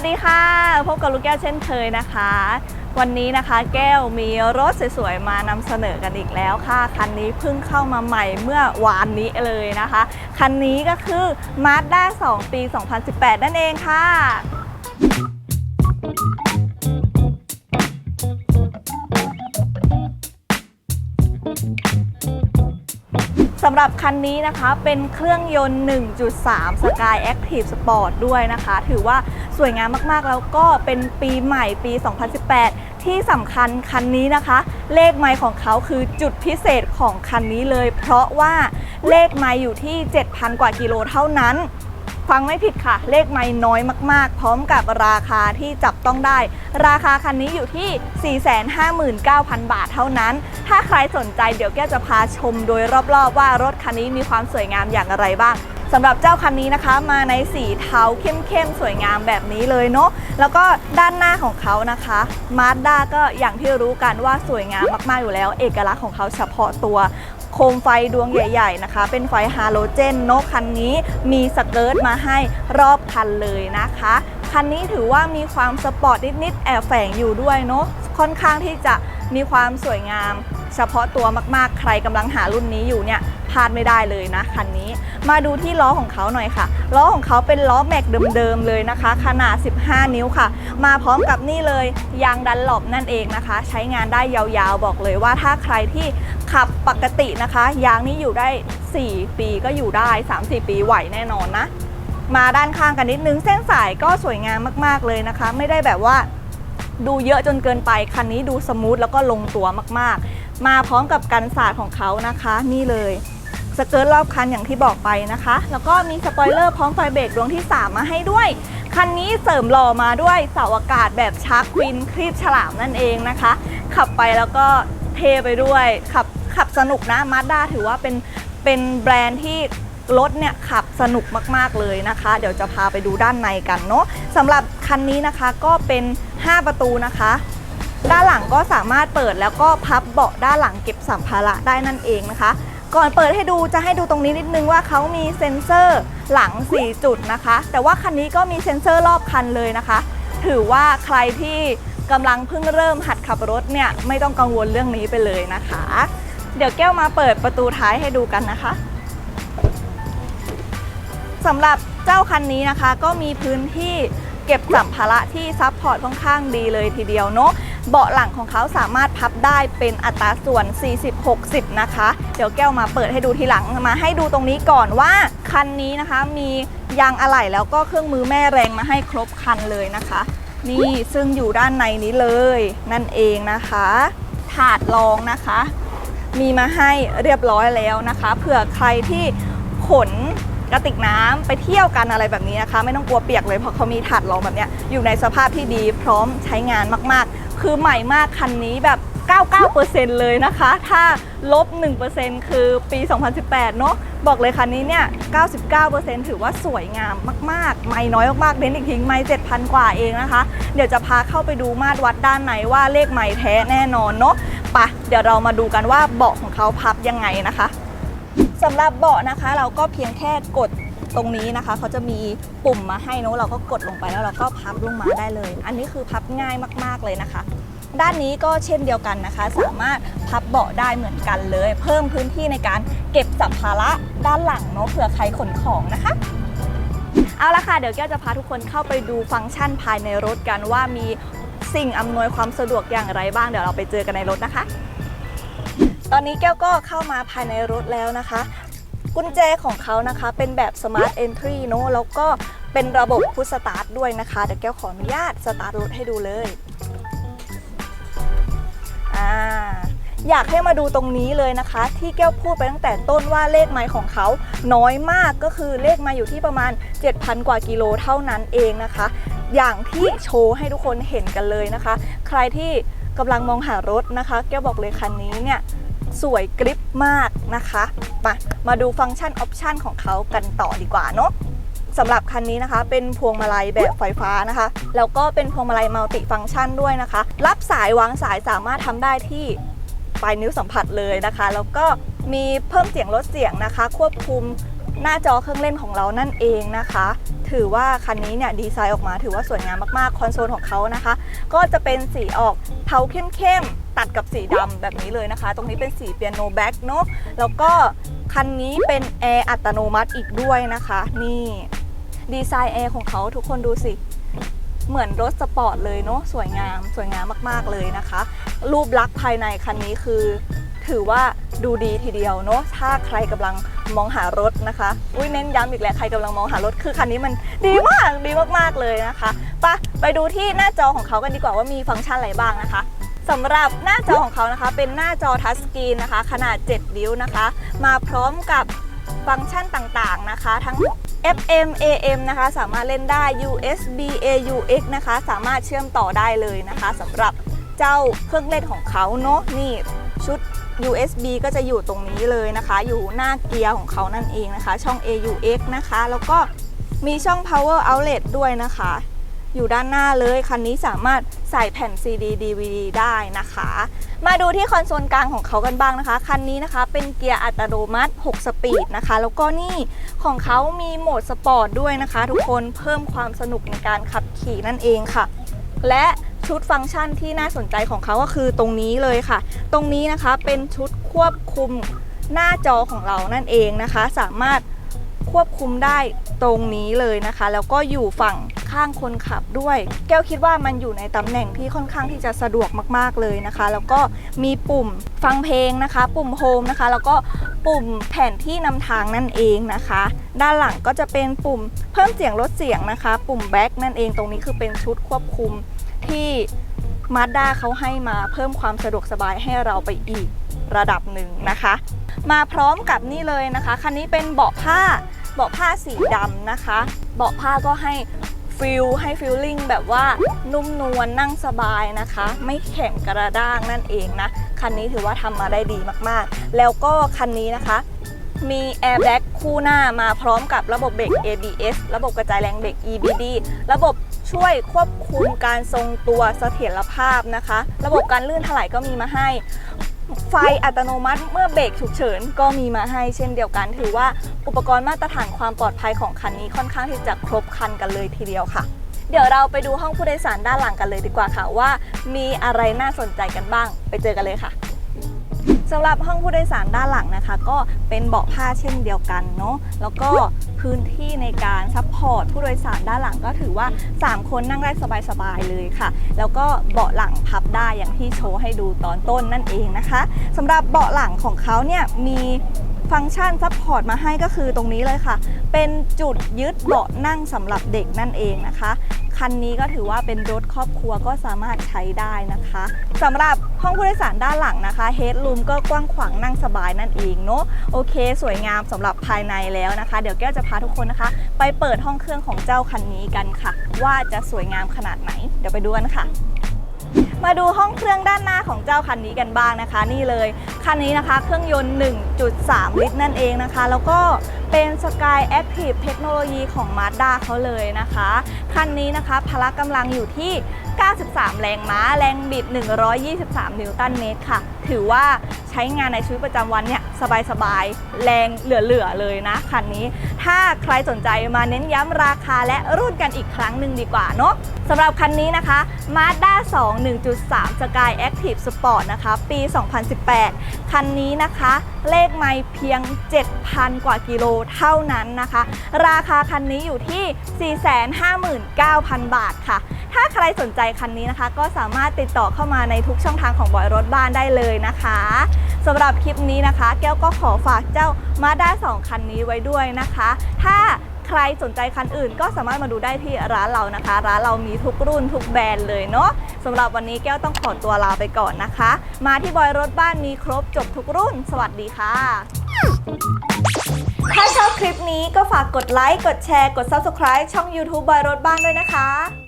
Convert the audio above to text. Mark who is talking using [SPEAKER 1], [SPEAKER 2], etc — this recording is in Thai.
[SPEAKER 1] วัสดีค่ะ พบกับลูกแก้วเช่นเคยนะคะ วันนี้นะคะแก้วมีรถสวยๆมานำเสนอกันอีกแล้วค่ะ คันนี้เพิ่งเข้ามาใหม่เมื่อวานนี้เลยนะคะ คันนี้ก็คือ Mazda 2 ปี 2018 นั่นเองค่ะำหรับคันนี้นะคะเป็นเครื่องยนต์ 1.3 Sky Active Sport ด้วยนะคะ ถือว่าสวยงามมากๆ แล้วก็เป็นปีใหม่ปี 2018 ที่สำคัญคันนี้นะคะ เลขไมล์ของเขาคือจุดพิเศษของคันนี้เลย เพราะว่าเลขไมล์อยู่ที่ 7,000 กว่ากิโลเท่านั้น ฟังไม่ผิดค่ะ เลขไม่น้อยมากๆ พร้อมกับราคาที่จับต้องได้ ราคาคันนี้อยู่ที่ 459,000 บาทเท่านั้น ถ้าใครสนใจเดี๋ยวแก้จะพาชมโดยรอบๆ ว่ารถคันนี้มีความสวยงามอย่างไรบ้างสำหรับเจ้าคันนี้นะคะ มาในสีเทาเข้มๆ สวยงามแบบนี้เลยเนาะแล้วก็ด้านหน้าของเขานะคะมาสด้าก็อย่างที่รู้กันว่าสวยงามมากๆอยู่แล้ว เอกลักษณ์ของเขาเฉพาะตัว คมไฟดวงใหญ่ๆนะคะ เป็นไฟฮาโลเจนเนอะคันนี้มีสเกิร์ตมาให้รอบคันเลยนะคะ คันนี้ถือว่ามีความสปอร์ตนิดๆแอบแฝงอยู่ด้วยเนอะค่อนข้างที่จะมีความสวยงามเฉพาะตัวมากๆ ใครกำลังหารุ่นนี้อยู่เนี่ยพลาดไม่ได้เลยนะคันนี้ มาดูที่ล้อของเขาหน่อยค่ะ ล้อของเขาเป็นล้อแม็กเดิมๆเลยนะคะ ขนาด 15 นิ้วค่ะ มาพร้อมกับนี่เลยยางดันหลบนั่นเองนะคะ ใช้งานได้ยาวๆบอกเลยว่าถ้าใครที่ ขับปกตินะคะ ยางนี้อยู่ได้ 4 ปีก็อยู่ได้ 3-4 ปีไหวแน่นอนนะ มาด้านข้างกันนิดนึงเส้นสายก็สวยงามมาก ๆ เลยนะคะ ไม่ได้แบบว่าดูเยอะจนเกินไป คันนี้ดูสมูทแล้วก็ลงตัวมากๆ มาพร้อมกับกันศาสตร์ของเขานะคะ นี่เลยสเกิร์ตรอบคันอย่างที่บอกไปนะคะ แล้วก็มีสปอยเลอร์พร้อมไฟเบรกดวงที่ 3 มาให้ด้วย คันนี้เสริมหล่อมาด้วยเสาอากาศแบบชาร์คควินครีบฉลามนั่นเองนะคะ ขับไปแล้วก็เทไปด้วย ขับ ขับสนุกนะมาด้าถือว่าเป็นเป็นแบรนด์ที่รถเนี่ยขับสนุกมากๆเลยนะคะ เดี๋ยวจะพาไปดูด้านในกันเนาะสำหรับคันนี้นะคะก็เป็น 5 ประตูนะคะ ด้านหลังก็สามารถเปิดแล้วก็พับเบาะด้านหลังเก็บสัมภาระได้นั่นเองนะคะ ก่อนเปิดให้ดูจะให้ดูตรงนี้นิดนึงว่าเขามีเซ็นเซอร์หลัง 4 จุดนะคะ แต่ว่าคันนี้ก็มีเซ็นเซอร์รอบคันเลยนะคะ ถือว่าใครที่กำลังเพิ่งเริ่มหัดขับรถเนี่ยไม่ต้องกังวลเรื่องนี้ไปเลยนะคะ เดี๋ยวแก้วมาเปิดประตูท้ายให้ดูกันนะคะสำหรับเจ้าคันนี้นะคะ ก็มีพื้นที่เก็บสัมภาระที่ซับพอร์ตค่อนข้างดีเลยทีเดียวเนาะเบาะหลังของเขาสามารถพับได้เป็นอัตราส่วน 40-60 นะคะ เดี๋ยวแก้วมาเปิดให้ดูทีหลังมาให้ดูตรงนี้ก่อนว่าคันนี้นะคะมียางอะไหล่แล้วก็เครื่องมือแม่แรงมาให้ครบคันเลยนะคะ นี่ซึ่งอยู่ด้านในนี้เลยนั่นเองนะคะ ถาดรองนะคะ มีมาให้เรียบร้อยแล้วนะคะเผื่อใครที่ขนกระติกน้ำไปเที่ยวกันอะไรแบบนี้นะคะ ไม่ต้องกลัวเปียกเลยเพราะเขามีถาดรองแบบเนี้ยอยู่ในสภาพที่ดีพร้อมใช้งานมากๆ คือใหม่มากคันนี้แบบ 99%เลยนะคะ ถ้าลบ 1%คือปี 2018 เนอะบอกเลยคันนี้เนี่ย 99%ถือว่าสวยงามมาก ๆ ไม่น้อยมากๆเน้นอีกทีไม่7,000 กว่าเองนะคะ เดี๋ยวจะพาเข้าไปดูมาตรวัดด้านในว่าเลขไม่แท้แน่นอนเนาะปะเดี๋ยวเรามาดูกันว่าเบาะของเขาพับยังไงนะคะสำหรับเบาะนะคะเราก็เพียงแค่กดตรงนี้นะคะเขาจะมีปุ่มมาให้เนอะเราก็กดลงไปแล้วเราก็พับลงมาได้เลย อันนี้คือพับง่ายมาก ๆเลยนะคะ ด้านนี้ก็เช่นเดียวกันนะคะ สามารถพับเบาะได้เหมือนกันเลย เพิ่มพื้นที่ในการเก็บสัมภาระด้านหลังเนอะเผื่อใครขนของนะคะเอาละค่ะ เดี๋ยวแก้วจะพาทุกคนเข้าไปดูฟังก์ชันภายในรถกันว่ามีสิ่งอำนวยความสะดวกอย่างไรบ้าง เดี๋ยวเราไปเจอกันในรถนะคะ ตอนนี้แก้วก็เข้ามาภายในรถแล้วนะคะ กุญแจของเขานะคะเป็นแบบ Smart Entry เนอะแล้วก็เป็นระบบพุ s สตาร์ทด้วยนะคะ เดี๋ยวแก้วขออนุญาตสตาร์ทรถให้ดูเลย อ่าอยากให้มาดูตรงนี้เลยนะคะ ที่แก้วพูดไปตั้งแต่ต้นว่าเลขไมล์ของเขาน้อยมากก็คือเลขไมาอยู่ที่ประมาณ 7,000 กว่ากิโลเท่านั้นเองนะคะ อย่างที่โชว์ให้ทุกคนเห็นกันเลยนะคะ ใครที่กำลังมองหารถนะคะ แก้วบอกเลยคันนี้เนี่ยสวยกริปมากนะคะมามาดูฟังก์ชันออปชันของเขากันต่อดีกว่าเนาะ สำหรับคันนี้นะคะ เป็นพวงมาลัยแบบไฟฟ้านะคะ แล้วก็เป็นพวงมาลัยมัลติฟังก์ชันด้วยนะคะ รับสายวางสายสามารถทำได้ที่ปลายนิ้วสัมผัสเลยนะคะ แล้วก็มีเพิ่มเสียงลดเสียงนะคะ ควบคุมหน้าจอเครื่องเล่นของเรานั่นเองนะคะ ถือว่าคันนี้เนี่ยดีไซน์ออกมาถือว่าสวยงามมากๆ คอนโซลของเขานะคะ ก็จะเป็นสีออกเทาเข้มๆ ตัดกับสีดำแบบนี้เลยนะคะ ตรงนี้เป็นสีเปียโนแบ็กเนาะแล้วก็คันนี้เป็นแอร์อัตโนมัติอีกด้วยนะคะ นี่ ดีไซน์แอร์ของเขาทุกคนดูสิเหมือนรถสปอร์ตเลยเนาะสวยงามสวยงามมากๆเลยนะคะ รูปลักษณ์ภายในคันนี้คือ ถือว่าดูดีทีเดียวเนาะถ้าใครกำลังมองหารถนะคะอุ้ยเน้นย้ำอีกแล้วใครกำลังมองหารถคือคันนี้มันดีมากดีมากๆเลยนะคะไปะไปดูที่หน้าจอของเขากันดีกว่าว่ามีฟังก์ชันอะไรบ้างนะคะสำหรับหน้าจอของเขานะคะ เป็นหน้าจอทัชสกรีนนะคะ ขนาด 7 นิ้วนะคะ มาพร้อมกับ ฟังก์ชันต่างๆนะคะ ทั้ง FM AM นะคะ สามารถเล่นได้ USB AUX นะคะ สามารถเชื่อมต่อได้เลยนะคะสำหรับเจ้าเครื่องเล่นของเขาเนาะนี่ชุด USB ก็จะอยู่ตรงนี้เลยนะคะ อยู่หน้าเกียร์ของเขานั่นเองนะคะ ช่อง AUX นะคะ แล้วก็มีช่อง power outlet ด้วยนะคะ อยู่ด้านหน้าเลย คันนี้สามารถใส่แผ่น CD DVD ได้นะคะ มาดูที่คอนโซลกลางของเขากันบ้างนะคะ คันนี้นะคะเป็นเกียร์อัตโนมัติ 6 สปีดนะคะ แล้วก็นี่ของเขามีโหมดสปอร์ตด้วยนะคะ ทุกคนเพิ่มความสนุกในการขับขี่นั่นเองค่ะ และชุดฟังก์ชันที่น่าสนใจของเขาก็คือตรงนี้เลยค่ะ ตรงนี้นะคะเป็นชุดควบคุมหน้าจอของเรานั่นเองนะคะ สามารถควบคุมได้ตรงนี้เลยนะคะ แล้วก็อยู่ฝั่ง ข้างคนขับด้วย แก้วคิดว่ามันอยู่ในตำแหน่งที่ค่อนข้างที่จะสะดวกมากๆเลยนะคะ แล้วก็มีปุ่มฟังเพลงนะคะ ปุ่มโฮมนะคะ แล้วก็ปุ่มแผนที่นำทางนั่นเองนะคะ ด้านหลังก็จะเป็นปุ่มเพิ่มเสียงลดเสียงนะคะ ปุ่มแบ็กนั่นเองตรงนี้คือเป็นชุดควบคุมที่มาด้าเขาให้มาเพิ่มความสะดวกสบายให้เราไปอีกระดับหนึ่งนะคะ มาพร้อมกับนี่เลยนะคะ คันนี้เป็นเบาะผ้าเบาะผ้าสีดำนะคะ เบาะผ้าก็ให้ ฟิลให้ฟิลลิ่งแบบว่านุ่มนวลนั่งสบายนะคะ ไม่แข็งกระด้างนั่นเองนะ คันนี้ถือว่าทำมาได้ดีมากๆ แล้วก็คันนี้นะคะมีแอร์แบ็กคู่หน้ามาพร้อมกับระบบเบรก ABS ระบบกระจายแรงเบรก EBD ระบบช่วยควบคุมการทรงตัวเสถียรภาพนะคะ ระบบการลื่นถลายก็มีมาให้ ไฟอัตโนมัติเมื่อเบรกฉุกเฉินก็มีมาให้เช่นเดียวกัน ถือว่าอุปกรณ์มาตรฐานความปลอดภัยของคันนี้ค่อนข้างที่จะครบครันกันเลยทีเดียวค่ะ เดี๋ยวเราไปดูห้องผู้โดยสารด้านหลังกันเลยดีกว่าค่ะว่า มีอะไรน่าสนใจกันบ้าง ไปเจอกันเลยค่ะสำหรับห้องผู้โดยสารด้านหลังนะคะ ก็เป็นเบาะผ้าเช่นเดียวกันเนาะแล้วก็ พื้นที่ในการซัพพอร์ตผู้โดยสารด้านหลังก็ถือว่า 3 คนนั่งได้สบายๆเลยค่ะ แล้วก็เบาะหลังพับได้อย่างที่โชว์ให้ดูตอนต้นนั่นเองนะคะสำหรับเบาะหลังของเขาเนี่ยมีฟังก์ชันซัพพอร์ตมาให้ก็คือตรงนี้เลยค่ะ เป็นจุดยึดเบาะนั่งสำหรับเด็กนั่นเองนะคะ คันนี้ก็ถือว่าเป็นรถครอบครัวก็สามารถใช้ได้นะคะสำหรับ ห้องผู้โดยสารด้านหลังนะคะเฮดรูมก็กว้างขวางนั่งสบายนั่นเองเนาะโอเค สวยงามสำหรับภายในแล้วนะคะ เดี๋ยวแก้วจะพาทุกคนนะคะ ไปเปิดห้องเครื่องของเจ้าคันนี้กันค่ะ ว่าจะสวยงามขนาดไหน เดี๋ยวไปดูกันค่ะมาดูห้องเครื่องด้านหน้าของเจ้าคันนี้กันบ้างนะคะ นี่เลยคันนี้นะคะ เครื่องยนต์ 1.3 ลิตรนั่นเองนะคะ แล้วก็เป็น Sky Active Technology ของ Mazda เขาเลยนะคะ คันนี้นะคะพละกำลังอยู่ที่ 93 แรงม้า แรงบิด 123 นิวตันเมตรค่ะ ถือว่าใช้งานในชีวิตประจำวันเนี่ยสบายๆ แรงเหลือๆ เลยนะคันนี้ ถ้าใครสนใจมาเน้นย้ำราคาและรุ่นกันอีกครั้งหนึ่งดีกว่าเนาะสำหรับคันนี้นะคะ Mazda 2 1.3 Sky Active Sport นะคะ ปี 2018 คันนี้นะคะ เลขไม่เพียง 7,000 กว่ากิโลเท่านั้นนะคะ ราคาคันนี้อยู่ที่ 459,000 บาทค่ะ ถ้าใครสนใจคันนี้นะคะ ก็สามารถติดต่อเข้ามาในทุกช่องทางของบอยรถบ้านได้เลยนะคะสำหรับคลิปนี้นะคะ แก้วก็ขอฝากเจ้า Mazda 2คันนี้ไว้ด้วยนะคะ ถ้าใครสนใจคันอื่นก็สามารถมาดูได้ที่ร้านเรานะคะ ร้านเรามีทุกรุ่นทุกแบรนด์เลยเนาะสำหรับวันนี้แก้วต้องขอตัวลาไปก่อนนะคะ มาที่บอยรถบ้านมีครบจบทุกรุ่น สวัสดีค่ะ ถ้าชอบคลิปนี้ก็ฝากกดไลค์ กดแชร์ กด Subscribe ช่อง YouTube บอยรถบ้านด้วยนะคะ